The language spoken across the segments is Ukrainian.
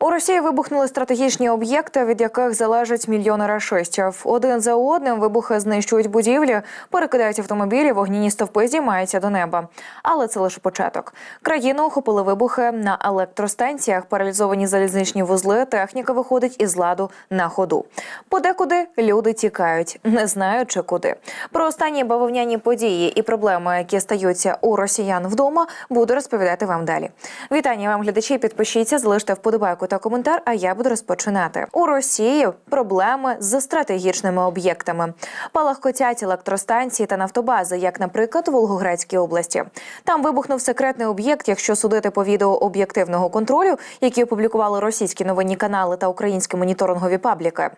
У Росії вибухнули стратегічні об'єкти, від яких залежать мільйони рашистів. Один за одним вибухи знищують будівлі, перекидають автомобілі, вогняні стовпи здіймаються до неба. Але це лише початок. Країну охопили вибухи на електростанціях, паралізовані залізничні вузли. Техніка виходить із ладу на ходу. Подекуди люди тікають, не знаючи куди. Про останні бавовняні події і проблеми, які стаються у росіян вдома, буду розповідати вам далі. Вітання вам, глядачі. Підпишіться, залиште вподобайку та коментар. А я буду розпочинати. У Росії проблеми з стратегічними об'єктами. Палахкотять електростанції та нафтобази, як, наприклад, у Волгоградській області. Там вибухнув секретний об'єкт, якщо судити по відео об'єктивного контролю, які опублікували російські новинні канали та українські моніторингові пабліки.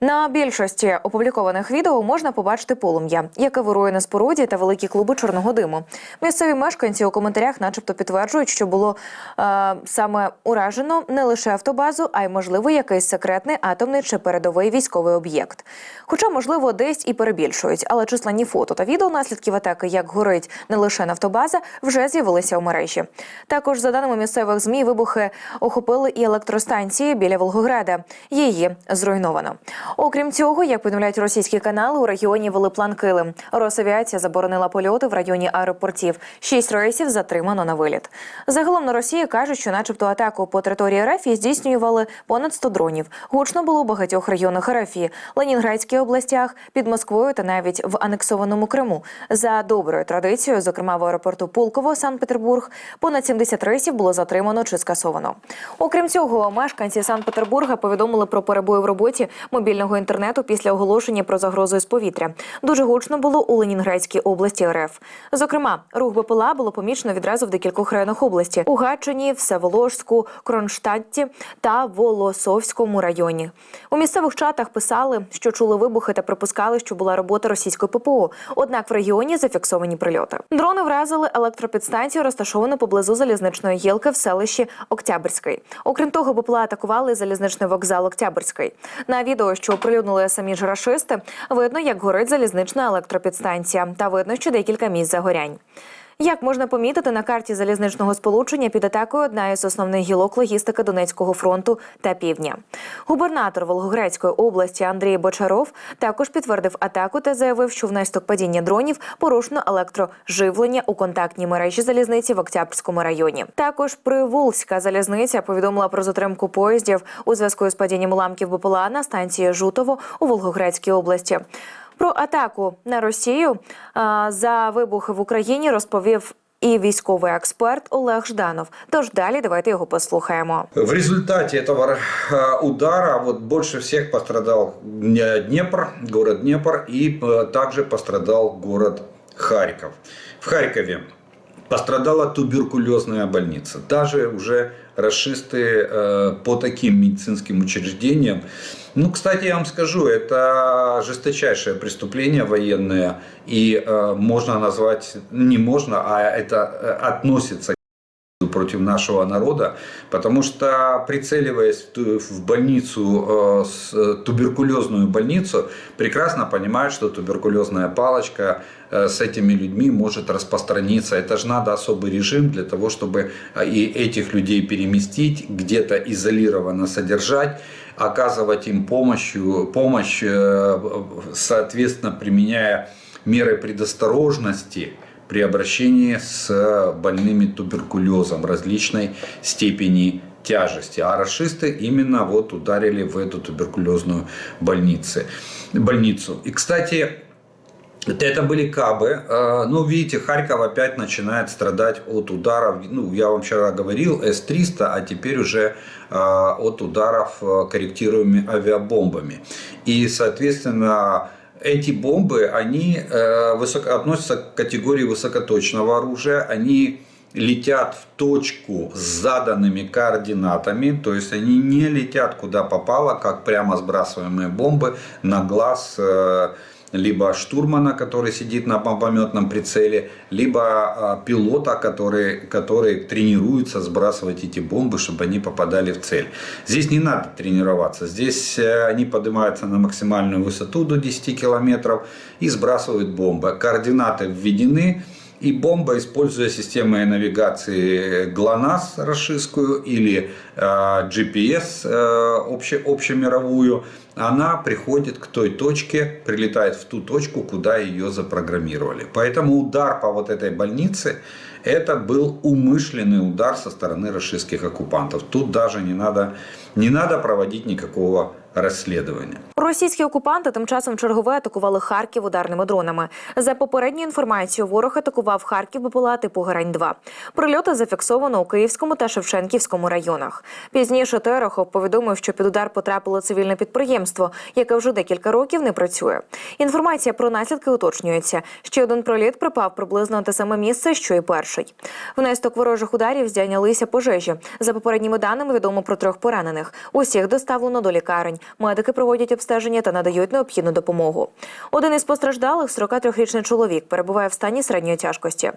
На більшості опублікованих відео можна побачити полум'я, яке вирує на споруді та великі клуби чорного диму. Місцеві мешканці у коментарях, начебто, підтверджують, що було е, саме уражено не лише автобазу, а й можливо якийсь секретний атомний чи передовий військовий об'єкт. Хоча, можливо, десь і перебільшують, але численні фото та відео наслідків атаки, як горить не лише нафтобаза, вже з'явилися у мережі. Також, за даними місцевих змі, вибухи охопили і електростанції біля Волгограда. Її зруйновано. Окрім цього, як повідомляють російські канали, у регіоні вели план Килим. Росавіація заборонила польоти в районі аеропортів. Шість рейсів затримано на виліт. Загалом на Росії кажуть, що, начебто, атаку по території РФ здійснювали понад 100 дронів. Гучно було у багатьох районах РФ, Ленінградській областях, під Москвою та навіть в анексованому Криму. За доброю традицією, зокрема в аеропорту Пулково, Санкт-Петербург, понад 70 рейсів було затримано чи скасовано. Окрім цього, мешканці Санкт-Петербурга повідомили про перебої в роботі мобільного інтернету після оголошення про загрозу із повітря. Дуже гучно було у Ленінградській області РФ. Зокрема, рух БПЛА було помічено відразу в декількох районах області: у Гатчині, Всеволожську, Кронштадті та Волосовському районі. У місцевих чатах писали, що чули вибухи та припускали, що була робота російської ППО. Однак в регіоні зафіксовані прильоти. Дрони вразили електропідстанцію, розташовану поблизу залізничної гілки в селищі Октябрьський. Окрім того, БПЛА атакували залізничний вокзал Октябрьський. На відео, що оприлюднили самі ж рашисти, видно, як горить залізнична електропідстанція, та видно, що декілька місць загорянь. Як можна помітити на карті залізничного сполучення під атакою одна із основних гілок логістики Донецького фронту та півдня. Губернатор Волгоградської області Андрій Бочаров також підтвердив атаку та заявив, що внаслідок падіння дронів порушено електроживлення у контактній мережі залізниці в Октябрському районі. Також Приволзька залізниця повідомила про затримку поїздів у зв'язку з падінням уламків БПЛА на станції Жутово у Волгоградській області. Про атаку на Росію а, за вибухи в Україні розповів і військовий експерт Олег Жданов. Тож далі давайте його послухаємо. В результате этого э, удара вот больше всех пострадал э, Днепр, город Днепр, и э, также пострадал город Харьков. В Харькове пострадала туберкулезная больница. Даже уже расисты э, по таким медицинским учреждениям. Ну, кстати, я вам скажу, это жесточайшее преступление военное, и э, можно назвать, не можно, а это э, относится против нашего народа, потому что прицеливаясь в больницу, э, э, туберкулезную больницу, прекрасно понимают, что туберкулезная палочка э, с этими людьми может распространиться. Это же надо особый режим для того, чтобы и этих людей переместить, где-то изолированно содержать, оказывать им помощь, помощь соответственно, применяя меры предосторожности, при обращении с больными туберкулезом различной степени тяжести. А расисты именно вот ударили в эту туберкулезную больницу. больницу. И, кстати, это были кабы. Э, Ну, видите, Харьков опять начинает страдать от ударов. Ну, я вам вчера говорил, С-300, а теперь уже э, от ударов э, корректируемыми авиабомбами. И, соответственно, эти бомбы, они э, высоко, относятся к категории высокоточного оружия. Они летят в точку с заданными координатами, то есть они не летят куда попало, как прямо сбрасываемые бомбы на глаз э, либо штурмана, который сидит на бомбометном прицеле, либо э, пилота, который, который тренируется сбрасывать эти бомбы, чтобы они попадали в цель. Здесь не надо тренироваться, здесь э, они поднимаются на максимальную высоту до 10 километров и сбрасывают бомбы. Координаты введены, и бомба, используя системы навигации ГЛОНАСС расшистскую или э, GPS э, обще- общемировую, она приходит к той точке, прилетает в ту точку, куда ее запрограммировали. Поэтому удар по вот этой больнице это был умышленный удар со стороны российских оккупантов. Тут даже не надо, не надо проводить никакого расследования. Російські окупанти тим часом чергове атакували Харків ударними дронами. За попередньою інформацією, ворог атакував Харків БПЛА типу Герань-2. Прильоти зафіксовано у Київському та Шевченківському районах. Пізніше Терехов повідомив, що під удар потрапило цивільне підприємство, яке вже декілька років не працює. Інформація про наслідки уточнюється. Ще один проліт припав приблизно на те саме місце, що і перший. Внаслідок ворожих ударів здійнялися пожежі. За попередніми даними відомо про трьох поранених. Усіх доставлено до лікарень. Медики проводять обстеження та надають необхідну допомогу. Один із постраждалих, 43-річний чоловік, перебуває в стані середньої тяжкості.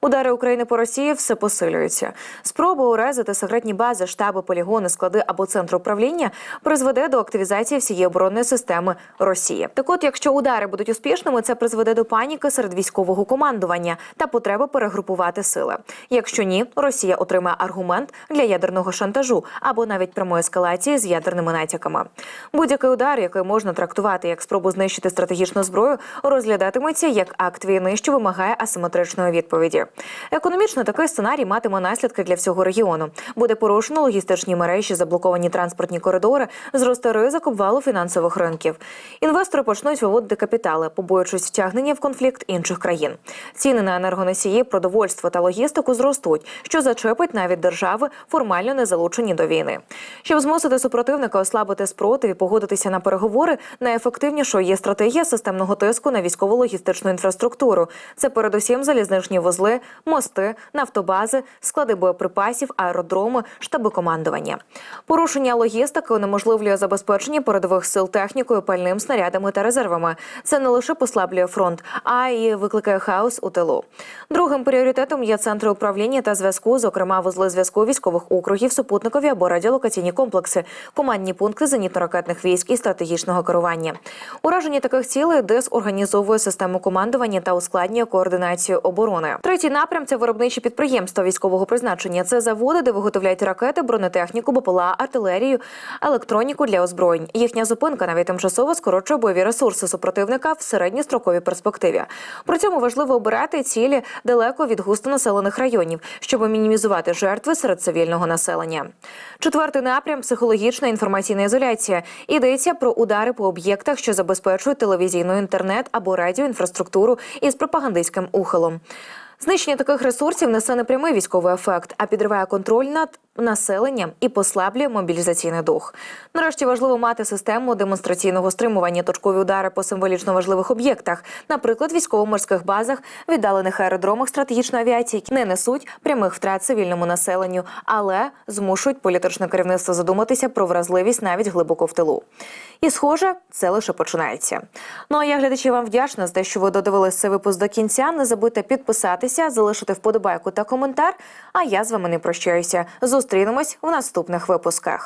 Удари України по Росії все посилюються. Спроба урезати секретні бази, штаби, полігони, склади або центри управління призведе до активізації всієї оборонної системи Росії. Так, от, якщо удари будуть успішними, це призведе до паніки серед військового командування та потреби перегрупувати сили. Якщо ні, Росія отримає аргумент для ядерного шантажу або навіть прямої ескалації з ядерними натяками. Будь-який удар, який можна трактувати як спробу знищити стратегічну зброю, розглядатиметься як акт війни, що вимагає асиметричної відповіді. Економічно такий сценарій матиме наслідки для всього регіону. Буде порушено логістичні мережі, заблоковані транспортні коридори, зросте ризик обвалу фінансових ринків. Інвестори почнуть виводити капітали, побоюючись втягнення в конфлікт інших країн. Ціни на енергоносії, продовольство та логістику зростуть, що зачепить навіть держави, формально не залучені до війни. Щоб змусити супротивника ослабити спротив і погодитися на переговори, найефективнішою є стратегія системного тиску на військово-логістичну інфраструктуру. Це передусім залізничні вузли, мости, нафтобази, склади боєприпасів, аеродроми, штаби командування. Порушення логістики унеможливлює забезпечення передових сил технікою, пальним снарядами та резервами. Це не лише послаблює фронт, а й викликає хаос у тилу. Другим пріоритетом є центри управління та зв'язку, зокрема вузли зв'язку військових округів, супутникові або радіолокаційні комплекси, командні пункти зенітно-ракетних військ і стратегічного керування. Ураження таких цілей дезорганізовує систему командування та ускладнює координацію оборони. Третій напрям це виробничі підприємства військового призначення. Це заводи, де виготовляють ракети, бронетехніку, БПЛА, артилерію, електроніку для озброєнь. Їхня зупинка навіть тимчасово скорочує бойові ресурси супротивника в середньостроковій перспективі. При цьому важливо обирати цілі далеко від густонаселених районів, щоб мінімізувати жертви серед цивільного населення. Четвертий напрям психологічна інформаційна ізоляція. Йдеться про удари по об'єктах, що забезпечують телевізійну інтернет або радіоінфраструктуру із пропагандистським ухилом. Знищення таких ресурсів несе не прямий військовий ефект, а підриває контроль над населенням і послаблює мобілізаційний дух. Нарешті важливо мати систему демонстраційного стримування точкові удари по символічно важливих об'єктах, наприклад, військово-морських базах, віддалених аеродромах стратегічної авіації, не несуть прямих втрат цивільному населенню, але змушують політичне керівництво задуматися про вразливість навіть глибоко в тилу. І схоже, це лише починається. Ну а я глядачі вам вдячна за те, що ви додивились цей випуск до кінця. Не забудьте підписатися, залишити вподобайку та коментар. А я з вами не прощаюся. Зустрінемось в наступних випусках.